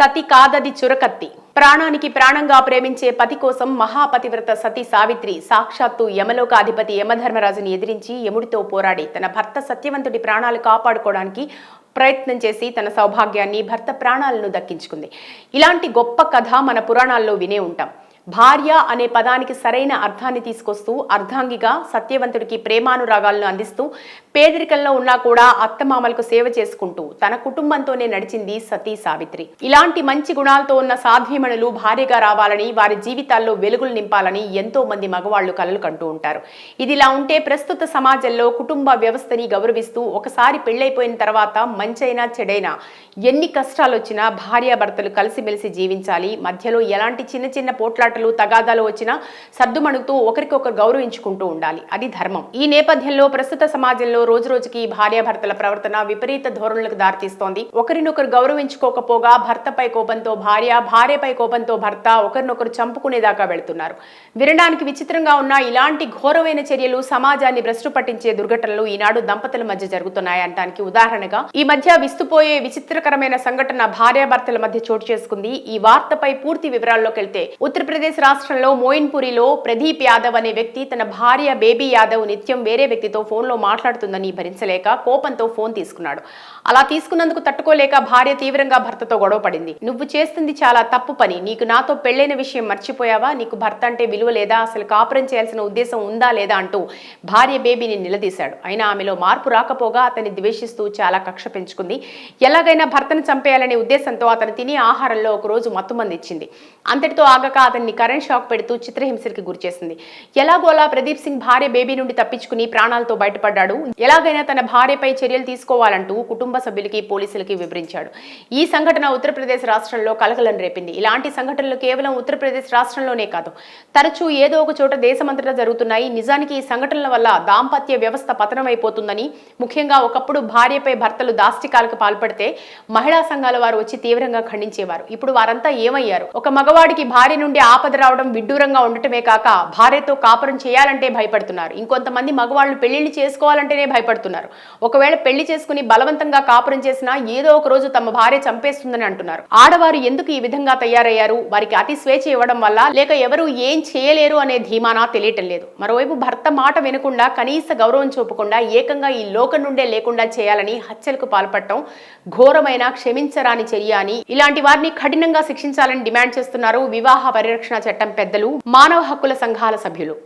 సతి కాదది చురకత్తి. ప్రాణానికి ప్రాణంగా ప్రేమించే పతి కోసం మహాపతివ్రత సతి సావిత్రి సాక్షాత్తు యమలోకాధిపతి యమధర్మరాజుని ఎదిరించి యముడితో పోరాడి తన భర్త సత్యవంతుడి ప్రాణాలు కాపాడుకోవడానికి ప్రయత్నం చేసి తన సౌభాగ్యాన్ని భర్త ప్రాణాలను దక్కించుకుంది. ఇలాంటి గొప్ప కథ మన పురాణాల్లో వినే ఉంటాం. భార్య అనే పదానికి సరైన అర్థాన్ని తీసుకొస్తూ అర్ధాంగిగా సత్యవంతుడికి ప్రేమానురాగాలను అందిస్తూ పేదరికంలో ఉన్నా కూడా అత్తమామలకు సేవ చేసుకుంటూ తన కుటుంబంతోనే నడిచింది సతీ సావిత్రి. ఇలాంటి మంచి గుణాలతో ఉన్న సాధ్వీమణులు భార్యగా రావాలని వారి జీవితాల్లో వెలుగులు నింపాలని ఎంతో మంది మగవాళ్ళు కలలు కంటూ ఉంటారు. ఇదిలా ఉంటే ప్రస్తుత సమాజంలో కుటుంబ వ్యవస్థని గౌరవిస్తూ ఒకసారి పెళ్ళైపోయిన తర్వాత మంచైనా చెడైనా ఎన్ని కష్టాలు వచ్చినా భార్యాభర్తలు కలిసిమెలిసి జీవించాలి. మధ్యలో ఎలాంటి చిన్న చిన్న పోట్లాటలు తగాదాలు వచ్చినా సర్దుమణుగుతూ ఒకరికొకరు గౌరవించుకుంటూ ఉండాలి. అది ధర్మం. ఈ నేపథ్యంలో ప్రస్తుత సమాజంలో రోజు రోజుకి భార్యాభర్తల ప్రవర్తన విపరీత ధోరణులకు దారితీస్తోంది. ఒకరినొకరు గౌరవించుకోకపోగా భర్తపై కోపంతో భార్య భార్యపై కోపంతో భర్త ఒకరినొకరు చంపుకునేదాకా వెళుతున్నారు. వినడానికి విచిత్రంగా ఉన్న ఇలాంటి ఘోరమైన చర్యలు సమాజాన్ని భ్రష్టు పట్టించే దుర్ఘటనలు ఈనాడు దంపతుల మధ్య జరుగుతున్నాయనటానికి ఉదాహరణగా ఈ మధ్య విస్తుపోయే విచిత్రకరమైన సంఘటన భార్యాభర్తల మధ్య చోటు చేసుకుంది. ఈ వార్తపై పూర్తి వివరాల్లోకి వెళ్తే ఉత్తరప్రదేశ్ రాష్ట్రంలో మోయిన్పురిలో ప్రదీప్ యాదవ్ అనే వ్యక్తి తన భార్య బేబీ యాదవ్ నిత్యం వేరే వ్యక్తితో ఫోన్లో మాట్లాడుతుందని భరించలేక కోపంతో ఫోన్ తీసుకున్నాడు. అలా తీసుకున్నందుకు తట్టుకోలేక భార్య తీవ్రంగా భర్తతో గొడవ పడింది. నువ్వు చేస్తుంది చాలా తప్పు పని. నీకు నాతో పెళ్ళైన విషయం మర్చిపోయావా? నీకు భర్త అంటే విలువ లేదా? అసలు కాపురం చేయాల్సిన ఉద్దేశం ఉందా లేదా? అంటూ భార్య బేబీని నిలదీశాడు. అయినా ఆమెలో మార్పు రాకపోగా అతన్ని ద్వేషిస్తూ చాలా కక్ష పెంచుకుంది. ఎలాగైనా భర్తను చంపేయాలనే ఉద్దేశంతో అతను తినే ఆహారంలో ఒక రోజు అంతటితో ఆగక అతన్ని కరెంట్ షాక్ పెడుతూ చిత్రహింసకి గురిచేసింది. ఎలాగోలా ప్రదీప్ సింగ్ భార్య బేబీ నుండి తప్పించుకుని ప్రాణాలతో బయటపడ్డాడు. ఎలాగైనా తన భార్యపై చర్యలు తీసుకోవాలంటూ కుటుంబ సభ్యులకి పోలీసులకి వివరించాడు. ఈ సంఘటన ఉత్తరప్రదేశ్ రాష్ట్రంలో కలకలం రేపింది. ఇలాంటి సంఘటనలు కేవలం ఉత్తరప్రదేశ్ రాష్ట్రంలోనే కాదు తరచూ ఏదో ఒక చోట దేశమంతటా జరుగుతున్నాయి. నిజానికి ఈ సంఘటనల వల్ల దాంపత్య వ్యవస్థ పతనమైపోతుందని ముఖ్యంగా ఒకప్పుడు భార్యపై భర్తలు దాష్టికాలకు పాల్పడితే మహిళా సంఘాల వారు వచ్చి తీవ్రంగా ఖండించేవారు. ఇప్పుడు వారంతా ఏమయ్యారు? ఒక మగవాడికి భార్య నుండి ఆ ఆపద రావడం విడ్డూరంగా ఉండటమే కాక భార్యతో కాపురం చేయాలంటే భయపడుతున్నారు. ఇంకొంతమంది మగవాళ్ళు పెళ్ళిళ్ళు చేసుకోవాలంటేనే భయపడుతున్నారు. ఒకవేళ పెళ్ళి చేసుకుని బలవంతంగా కాపురం చేసినా ఏదో ఒక రోజు తమ భార్య చంపేస్తుందని అంటున్నారు. ఆడవారు ఎందుకు ఈ విధంగా తయారయ్యారు? వారికి అతి స్వేచ్ఛ ఇవ్వడం వల్ల లేక ఎవరు ఏం చేయలేరు అనే ధీమానా తెలియటం లేదు. మరోవైపు భర్త మాట వినకుండా కనీస గౌరవం చూపకుండా ఏకంగా ఈ లోకం నుండే లేకుండా చేయాలని హత్యలకు పాల్పడటం ఘోరమైన క్షమించరాని చర్య అని ఇలాంటి వారిని కఠినంగా శిక్షించాలని డిమాండ్ చేస్తున్నారు వివాహ పరిరక్షణ చట్టం పెద్దలు మానవ హక్కుల సంఘాల సభ్యులు.